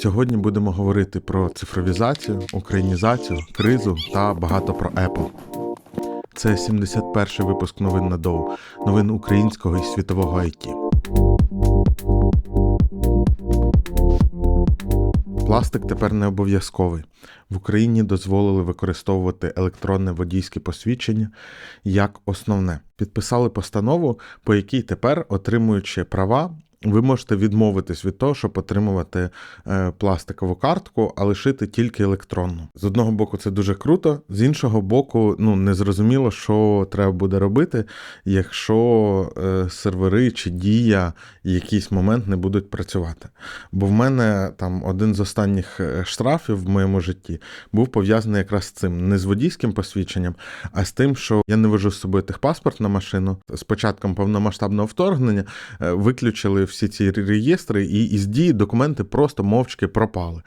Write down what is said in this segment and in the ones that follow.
Сьогодні будемо говорити про цифровізацію, українізацію, кризу та багато про Apple. Це 71-й випуск новин на Доу, новин українського і світового IT. Пластик тепер не обов'язковий. В Україні дозволили використовувати електронне водійське посвідчення як основне. Підписали постанову, по якій тепер, отримуючи права, ви можете відмовитись від того, щоб отримувати е, пластикову картку, а лишити тільки електронну. З одного боку, це дуже круто, з іншого боку, ну не зрозуміло, що треба буде робити, якщо е, сервери чи дія якийсь момент не будуть працювати. Бо в мене там один з останніх е, штрафів в моєму житті був пов'язаний якраз з цим, не з водійським посвідченням, а з тим, що я не вожу з собою техпаспорт на машину. З початком повномасштабного вторгнення виключили всі ці реєстри, і із дії документи просто мовчки пропали.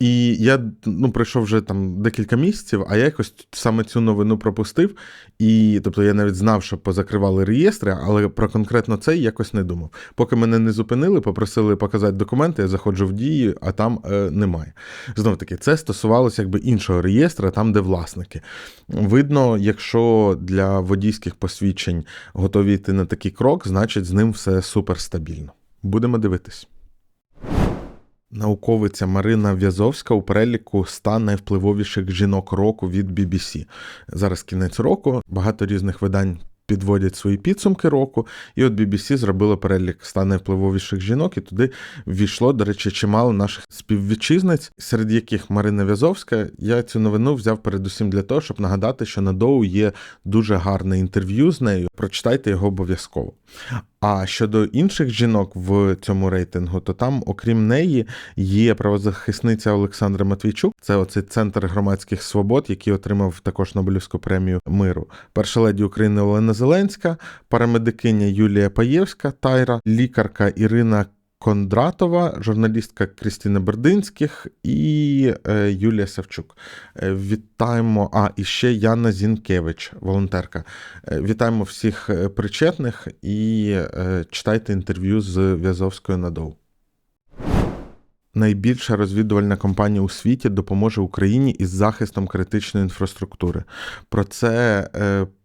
І я ну, пройшов вже там декілька місяців, а я якось саме цю новину пропустив. І тобто я навіть знав, що позакривали реєстри, але про конкретно це якось не думав. Поки мене не зупинили, попросили показати документи, я заходжу в дії, а там е, немає. Знов таки, це стосувалося якби іншого реєстра, там, де власники. Видно, якщо для водійських посвідчень готові йти на такий крок, значить з ним все суперстабільно. Будемо дивитись. Науковиця Марина В'язовська у переліку 100 найвпливовіших жінок року від BBC. Зараз кінець року, багато різних видань підводять свої підсумки року. І от BBC зробило перелік 100 найвпливовіших жінок, і туди ввійшло, до речі, чимало наших співвітчизниць, серед яких Марина В'язовська. Я цю новину взяв передусім для того, щоб нагадати, що на Доу є дуже гарне інтерв'ю з нею. Прочитайте його обов'язково. А щодо інших жінок в цьому рейтингу, то там, окрім неї, є правозахисниця Олександра Матвійчук. Це оцей центр громадських свобод, який отримав також Нобелівську премію миру. Перша леді України Олена Зеленська, парамедикиня Юлія Паєвська, Тайра, лікарка Ірина. Кондратова, журналістка Крістіна Бердинських і е, Юлія Савчук. Е, вітаємо. А, і ще Яна Зінкевич, волонтерка. Е, вітаємо всіх причетних і читайте інтерв'ю з В'язовською надов. Найбільша розвідувальна компанія у світі допоможе Україні із захистом критичної інфраструктури. Про це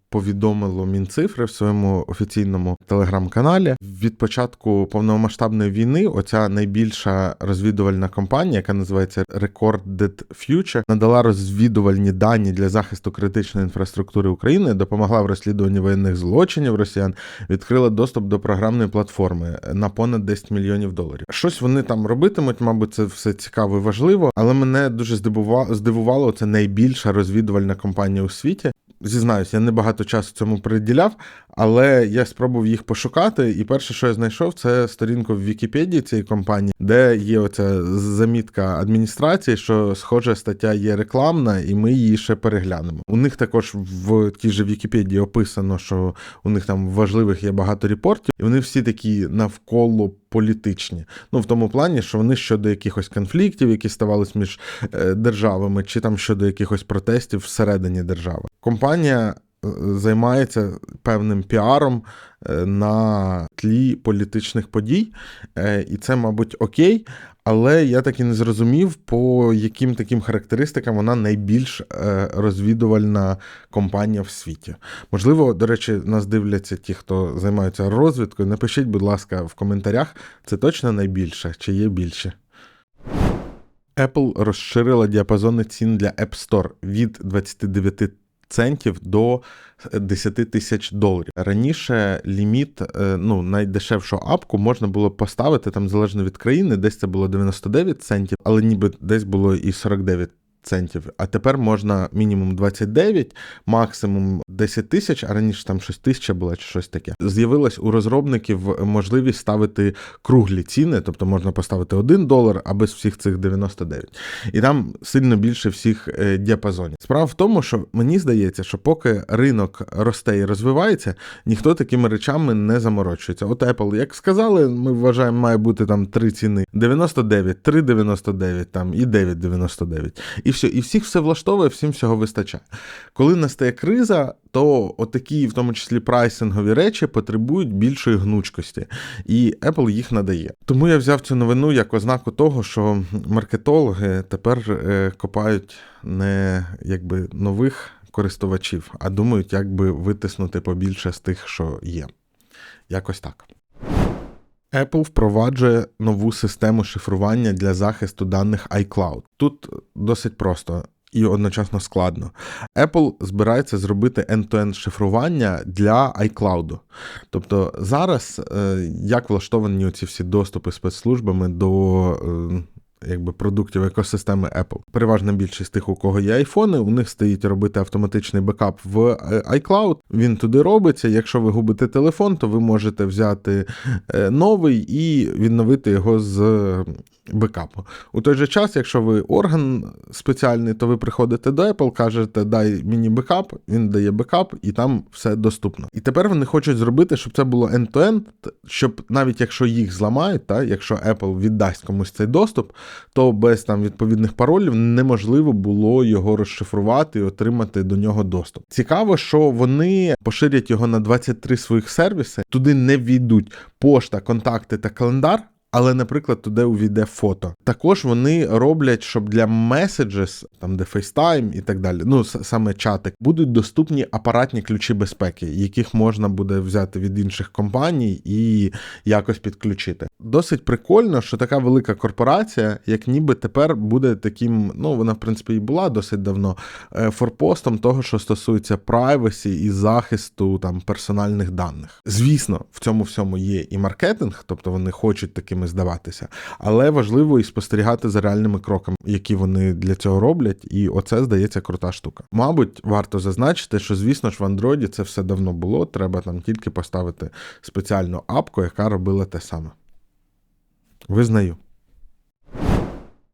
повідомило Мінцифри в своєму офіційному телеграм-каналі. Від початку повномасштабної війни оця найбільша розвідувальна компанія, яка називається Recorded Future, надала розвідувальні дані для захисту критичної інфраструктури України, допомогла в розслідуванні воєнних злочинів росіян, відкрила доступ до програмної платформи на понад 10 мільйонів доларів. Щось вони там робитимуть, мабуть, це все цікаво і важливо, але мене дуже здивувало, здивувало це найбільша розвідувальна компанія у світі. Зізнаюсь, я не багато часу цьому приділяв, але я спробував їх пошукати. І перше, що я знайшов, це сторінку в Вікіпедії цієї компанії, де є оця замітка адміністрації, що схожа стаття є рекламна, і ми її ще переглянемо. У них також в тій же Вікіпедії описано, що у них там важливих є багато репортів, і вони всі такі навколо. Політичні, ну в тому плані, що вони щодо якихось конфліктів, які ставалися між е, державами, чи там щодо якихось протестів всередині держави. Компанія е, займається певним піаром е, на тлі політичних подій, і це, мабуть, окей. Але я так і не зрозумів, по яким таким характеристикам вона найбільш розвідувальна компанія в світі. Можливо, до речі, нас дивляться ті, хто займаються розвідкою. Напишіть, будь ласка, в коментарях, це точно найбільше чи є більше. Apple розширила діапазони цін для App Store від 29 центів до 10 тисяч доларів. Раніше ліміт, ну, найдешевшу апку можна було поставити там залежно від країни, десь це було 99 центів, але ніби десь було і 49 центів. А тепер можна мінімум 29, максимум 10 тисяч, а раніше там щось тисяча була чи щось таке. З'явилась у розробників можливість ставити круглі ціни, тобто можна поставити 1 долар, а без всіх цих 99. І там сильно більше всіх е, діапазонів. Справа в тому, що мені здається, що поки ринок росте і розвивається, ніхто такими речами не заморочується. От Apple, як сказали, ми вважаємо, має бути там три ціни: 99, 3,99 там і 9,99. І все, і всіх все влаштовує, всім всього вистачає. Коли настає криза, то отакі, в тому числі прайсингові речі, потребують більшої гнучкості, і Apple їх надає. Тому я взяв цю новину як ознаку того, що маркетологи тепер е, копають не якби нових користувачів, а думають, як би витиснути побільше з тих, що є. Якось так. Apple впроваджує нову систему шифрування для захисту даних iCloud. Тут досить просто і одночасно складно. Apple збирається зробити end-to-end шифрування для iCloud. Тобто зараз е, як влаштовані ці всі доступи спецслужбами до е, якби продуктів екосистеми Apple. Переважна більшість тих, у кого є айфони, у них стоїть робити автоматичний бекап в е, iCloud. Він туди робиться. Якщо ви губите телефон, то ви можете взяти е, новий і відновити його з бекапу. У той же час, якщо ви орган спеціальний, то ви приходите до Apple, кажете, дай мені бекап, він дає бекап, і там все доступно. І тепер вони хочуть зробити, щоб це було end-to-end, щоб навіть якщо їх зламають, та, якщо Apple віддасть комусь цей доступ, то без там відповідних паролів неможливо було його розшифрувати і отримати до нього доступ. Цікаво, що вони поширять його на 23 своїх сервіси, туди не війдуть пошта, контакти та календар. Але, наприклад, туди увійде фото. Також вони роблять, щоб для Messages, там де FaceTime і так далі, ну саме чати, будуть доступні апаратні ключі безпеки, яких можна буде взяти від інших компаній і якось підключити. Досить прикольно, що така велика корпорація, як ніби тепер буде таким, ну вона в принципі і була досить давно, е, форпостом того, що стосується прайвесі і захисту там персональних даних. Звісно, в цьому всьому є і маркетинг, тобто вони хочуть таким такими здаватися. Але важливо і спостерігати за реальними кроками, які вони для цього роблять, і оце здається крута штука. Мабуть, варто зазначити, що, звісно ж, в Андроїді це все давно було. Треба там тільки поставити спеціальну апку, яка робила те саме. Визнаю.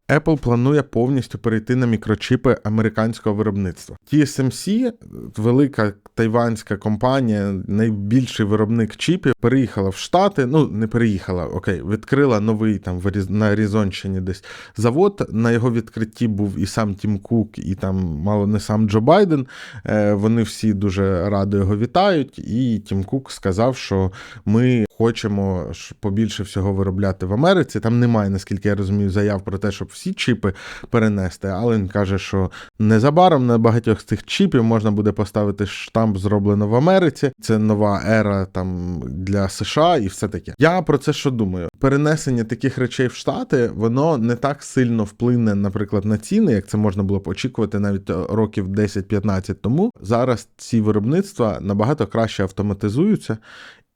Apple планує повністю перейти на мікрочіпи американського виробництва. TSMC, велика тайванська компанія, найбільший виробник чіпів, переїхала в Штати. Ну не переїхала, окей, відкрила новий там на Аризонщині десь завод. На його відкритті був і сам Тім Кук, і там мало не сам Джо Байден. Е, вони всі дуже радо його вітають. І Тім Кук сказав, що ми хочемо побільше всього виробляти в Америці. Там немає, наскільки я розумію, заяв про те, щоб всі чіпи перенести. Але він каже, що незабаром на багатьох з цих чіпів можна буде поставити штамп зроблено в Америці. Це нова ера там для США і все таке. Я про це що думаю? Перенесення таких речей в Штати, воно не так сильно вплине, наприклад, на ціни, як це можна було б очікувати навіть років 10-15 тому. Зараз ці виробництва набагато краще автоматизуються.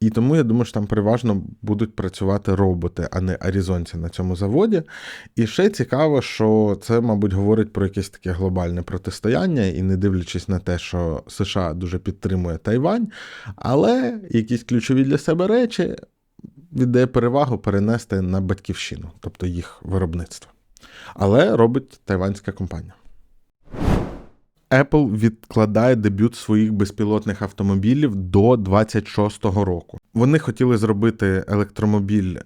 І тому я думаю, що там переважно будуть працювати роботи, а не арізонці на цьому заводі. І ще цікаво, що це, мабуть, говорить про якесь таке глобальне протистояння, і не дивлячись на те, що США дуже підтримує Тайвань, але якісь ключові для себе речі віддає перевагу перенести на батьківщину, тобто їх виробництво. Але робить тайванська компанія. Apple відкладає дебют своїх безпілотних автомобілів до 26-го року. Вони хотіли зробити електромобіль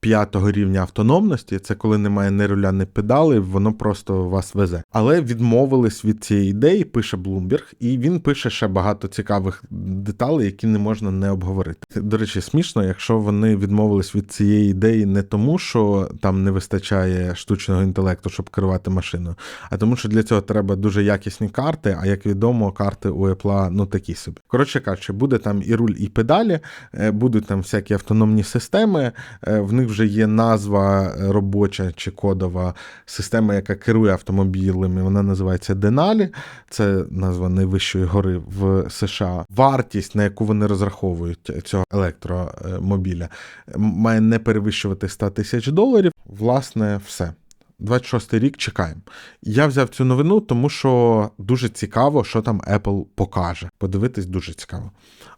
п'ятого рівня автономності, це коли немає ні руля, ні педали, воно просто вас везе. Але відмовились від цієї ідеї, пише Bloomberg, і він пише ще багато цікавих деталей, які не можна не обговорити. До речі, смішно, якщо вони відмовились від цієї ідеї не тому, що там не вистачає штучного інтелекту, щоб керувати машиною, а тому, що для цього треба дуже якісні карти. А як відомо, карти у Apple, ну такі собі. Коротше кажучи, буде там і руль, і педалі, е, будуть там всякі автономні системи, е, в них вже є назва робоча чи кодова система, яка керує автомобілями. Вона називається Деналі. Це назва найвищої гори в США. Вартість, на яку вони розраховують цього електромобіля, має не перевищувати 100 тисяч доларів. Власне, все. 26 рік чекаємо. Я взяв цю новину, тому що дуже цікаво, що там Apple покаже. Подивитись дуже цікаво.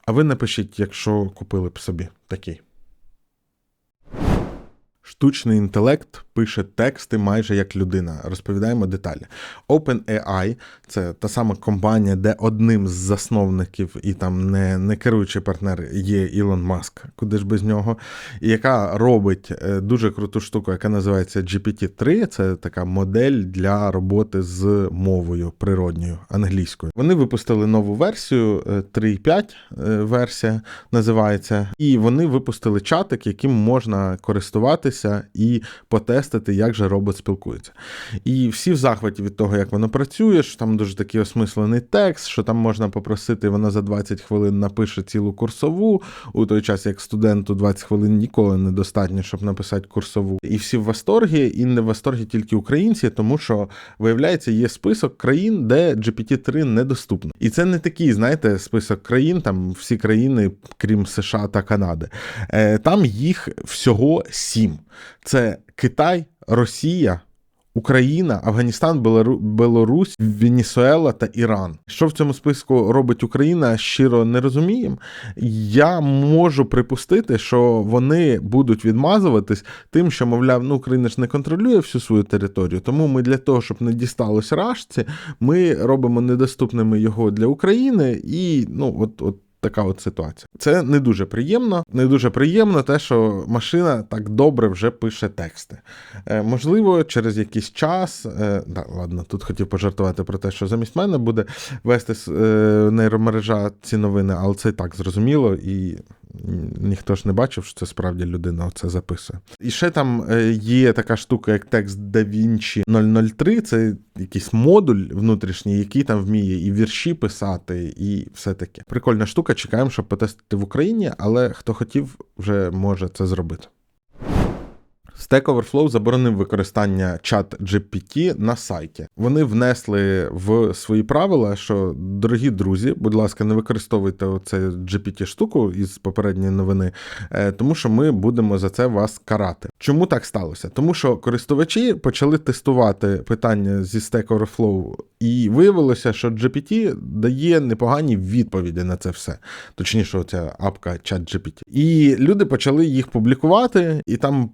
А ви напишіть, якщо купили б собі такий. Штучний інтелект пише тексти майже як людина. Розповідаємо деталі. OpenAI – це та сама компанія, де одним з засновників і там не, не керуючий партнер є Ілон Маск, куди ж без нього, яка робить е, дуже круту штуку, яка називається GPT-3. Це така модель для роботи з мовою природньою англійською. Вони випустили нову версію е, 3.5 е, версія називається, і вони випустили чатик, яким можна користуватися і потестити, як же робот спілкується. І всі в захваті від того, як воно працює, що там дуже такий осмислений текст, що там можна попросити, вона за 20 хвилин напише цілу курсову, у той час як студенту 20 хвилин ніколи недостатньо, щоб написати курсову. І всі в восторгі, і не в восторгі тільки українці, тому що виявляється, є список країн, де GPT-3 недоступно. І це не такий, знаєте, список країн, там всі країни, крім США та Канади. Е, Там їх всього сім: це Китай, Росія. Україна, Афганістан, Белорусь, Венесуела та Іран. Що в цьому списку робить Україна, щиро не розуміємо. Я можу припустити, що вони будуть відмазуватись тим, що, мовляв, ну Україна ж не контролює всю свою територію. Тому ми для того, щоб не дісталось рашці, ми робимо недоступними його для України, і ну от от. Така от ситуація. Це не дуже приємно. Не дуже приємно те, що машина так добре вже пише тексти. Е, можливо, через якийсь час. Е, да, ладно, тут хотів пожартувати про те, що замість мене буде вести е, нейромережа ці новини, але це так зрозуміло, і ніхто ж не бачив, що це справді людина оце записує. І ще там е, є така штука, як текст DaVinci 003, це якийсь модуль внутрішній, який там вміє і вірші писати, і все таке. Прикольна штука, чекаємо, щоб потестити в Україні, але хто хотів, вже може це зробити. Stack Overflow заборонив використання чат GPT на сайті. Вони внесли в свої правила, що дорогі друзі, будь ласка, не використовуйте оце GPT штуку із попередньої новини, е, тому що ми будемо за це вас карати. Чому так сталося? Тому що користувачі почали тестувати питання зі Stack Overflow, і виявилося, що GPT дає непогані відповіді на це все. Точніше, оця апка ChatGPT. І люди почали їх публікувати, і там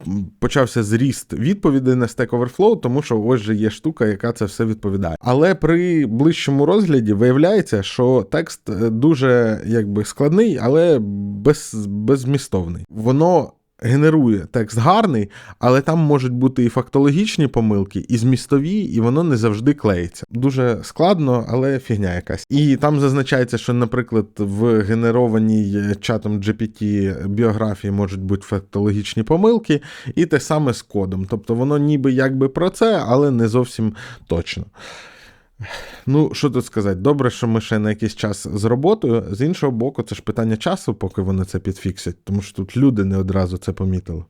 почався зріст відповідей на Stack Overflow, тому що ось же є штука, яка це все відповідає. Але при ближчому розгляді виявляється, що текст е, дуже якби складний, але без, безмістовний. Воно генерує текст гарний, але там можуть бути і фактологічні помилки, і змістові, і воно не завжди клеїться. Дуже складно, але фігня якась. І там зазначається, що, наприклад, в генерованій чатом GPT біографії можуть бути фактологічні помилки, і те саме з кодом. Тобто воно ніби якби про це, але не зовсім точно. Ну, що тут сказати? Добре, що ми ще на якийсь час з роботою. З іншого боку, це ж питання часу, поки вони це підфіксять, тому що тут люди не одразу це помітили.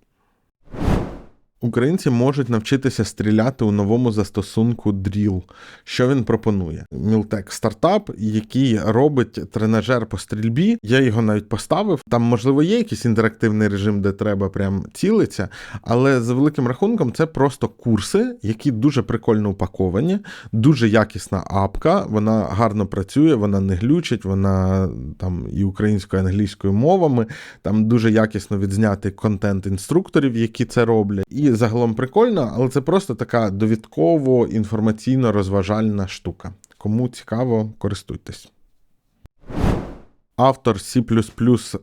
Українці можуть навчитися стріляти у новому застосунку Drill. Що він пропонує? Мілтек стартап, який робить тренажер по стрільбі. Я його навіть поставив. Там, можливо, є якийсь інтерактивний режим, де треба прям цілитися, але за великим рахунком це просто курси, які дуже прикольно упаковані, дуже якісна апка. Вона гарно працює, вона не глючить, вона там і українською, і англійською мовами. Там дуже якісно відзнятий контент інструкторів, які це роблять. І загалом прикольно, але це просто така довідково інформаційно розважальна штука. Кому цікаво, користуйтесь. Автор C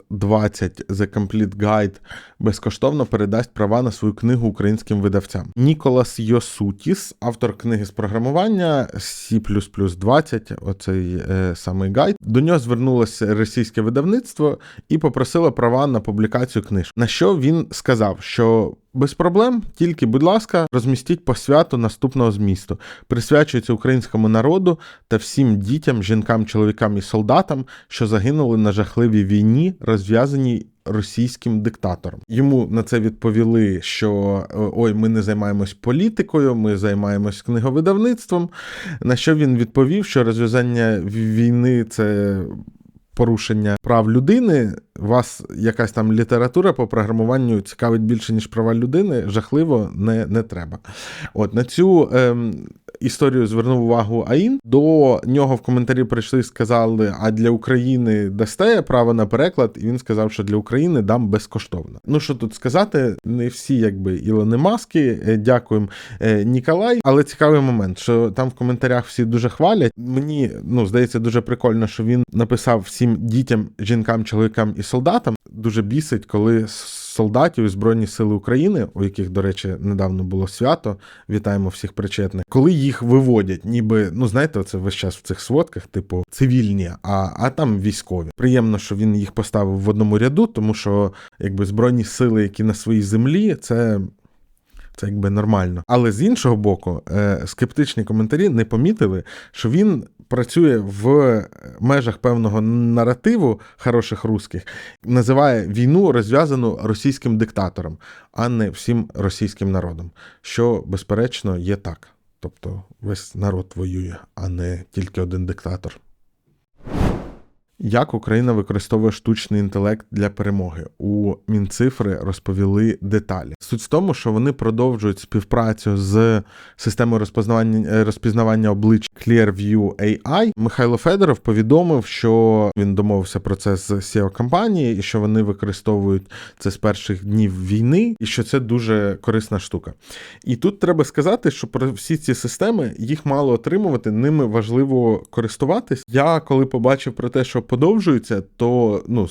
– 20 The Complete Guide безкоштовно передасть права на свою книгу українським видавцям. Ніколас Йосутіс, автор книги з програмування C 20, оцей е, самий гайд. До нього звернулося російське видавництво і попросило права на публікацію книжки. На що він сказав, що без проблем, тільки, будь ласка, розмістіть по святу наступного змісту. Присвячується українському народу та всім дітям, жінкам, чоловікам і солдатам, що загинули на жахливій війні, розв'язаній російським диктатором. Йому на це відповіли, що ой, ми не займаємось політикою, ми займаємось книговидавництвом. На що він відповів, що розв'язання війни це порушення прав людини, вас якась там література по програмуванню цікавить більше, ніж права людини, жахливо не не треба. От На цю ем, історію звернув увагу Аїн. До нього в коментарі прийшли і сказали: а для України дасте право на переклад, і він сказав, що для України дам безкоштовно. Ну що тут сказати, не всі, якби Ілони Маски. Е, Дякуємо, е, Ніколай. Але цікавий момент, що там в коментарях всі дуже хвалять. Мені ну здається дуже прикольно, що він написав всім дітям, жінкам, чоловікам і солдатам. Дуже бісить, коли солдатів і Збройні Сили України, у яких, до речі, недавно було свято. Вітаємо всіх причетних, коли їх виводять, ніби ну знаєте, це весь час в цих сводках, типу цивільні, а, а там військові. Приємно, що він їх поставив в одному ряду, тому що якби збройні сили, які на своїй землі, це. Це якби нормально. Але з іншого боку, е, скептичні коментарі не помітили, що він працює в межах певного наративу хороших русських, називає війну розв'язану російським диктатором, а не всім російським народом, що безперечно є так. Тобто весь народ воює, а не тільки один диктатор. Як Україна використовує штучний інтелект для перемоги? У Мінцифри розповіли деталі. Суть в тому, що вони продовжують співпрацю з системою розпізнавання е, розпізнавання облич Clearview AI. Михайло Федоров повідомив, що він домовився про це з seo компанії і що вони використовують це з перших днів війни, і що це дуже корисна штука. І тут треба сказати, що про всі ці системи їх мало отримувати, ними важливо користуватись. Я коли побачив про те, що подовжується, то ну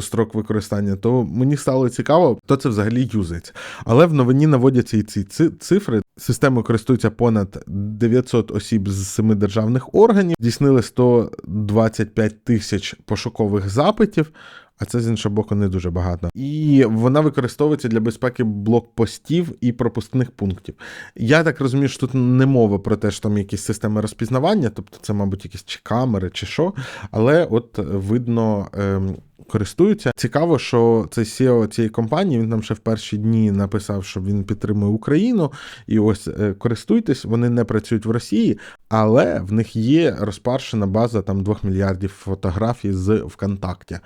строк використання, то мені стало цікаво, хто це взагалі юзається. Але в новині наводяться і ці цифри. Системою користуються понад 900 осіб з семи державних органів, здійснили 125 тисяч пошукових запитів. А це з іншого боку не дуже багато. І вона використовується для безпеки блокпостів і пропускних пунктів. Я так розумію, що тут не мова про те, що там якісь системи розпізнавання, тобто це, мабуть, якісь чи камери, чи що. Але от видно. Ем, користуються. Цікаво, що цей CEO цієї компанії він там ще в перші дні написав, що він підтримує Україну, і ось е, користуйтесь, вони не працюють в Росії, але в них є розпаршена база там 2 мільярдів фотографій з ВКонтакті.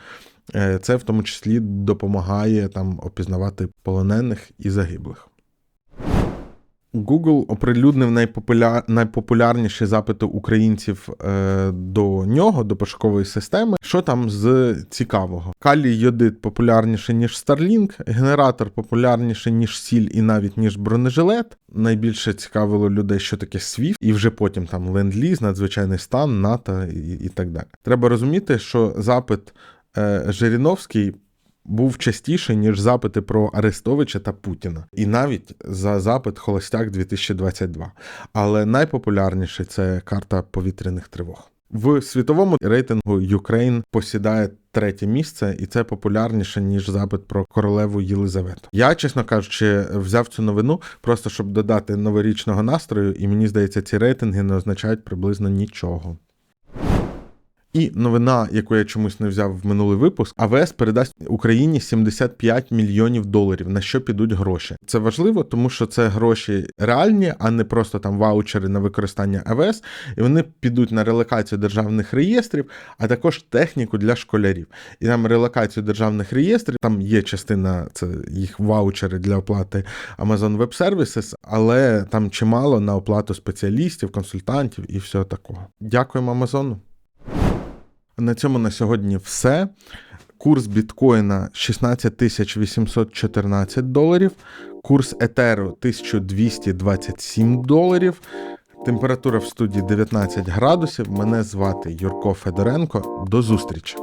Е, це в тому числі допомагає там опізнавати полонених і загиблих. Google оприлюднив найпопуляр... найпопулярніші запити українців е, до нього, до пошукової системи. Що там з цікавого? Калій йодит популярніше, ніж Starlink, генератор популярніше, ніж сіль і навіть ніж бронежилет. Найбільше цікавило людей, що таке SWIFT, і вже потім там ленд-ліз, надзвичайний стан, НАТО і, і так далі. Треба розуміти, що запит Жириновський був частіше, ніж запити про Арестовича та Путіна, і навіть за запит Холостяк 2022. Але найпопулярніше це карта повітряних тривог. В світовому рейтингу Ukraine посідає третє місце, і це популярніше ніж запит про королеву Єлизавету. Я, чесно кажучи, взяв цю новину просто щоб додати новорічного настрою, і мені здається, ці рейтинги не означають приблизно нічого. І новина, яку я чомусь не взяв в минулий випуск, АВС передасть Україні 75 мільйонів доларів. На що підуть гроші? Це важливо, тому що це гроші реальні, а не просто там ваучери на використання АВС. І вони підуть на релокацію державних реєстрів, а також техніку для школярів. І там релокацію державних реєстрів, там є частина це їх ваучери для оплати Amazon Web Services, але там чимало на оплату спеціалістів, консультантів і всього такого. Дякуємо Амазону. На цьому на сьогодні все. Курс біткоїна 16 814 доларів, курс етеру 1227 доларів. Температура в студії 19 градусів. Мене звати Юрко Федоренко. До зустрічі!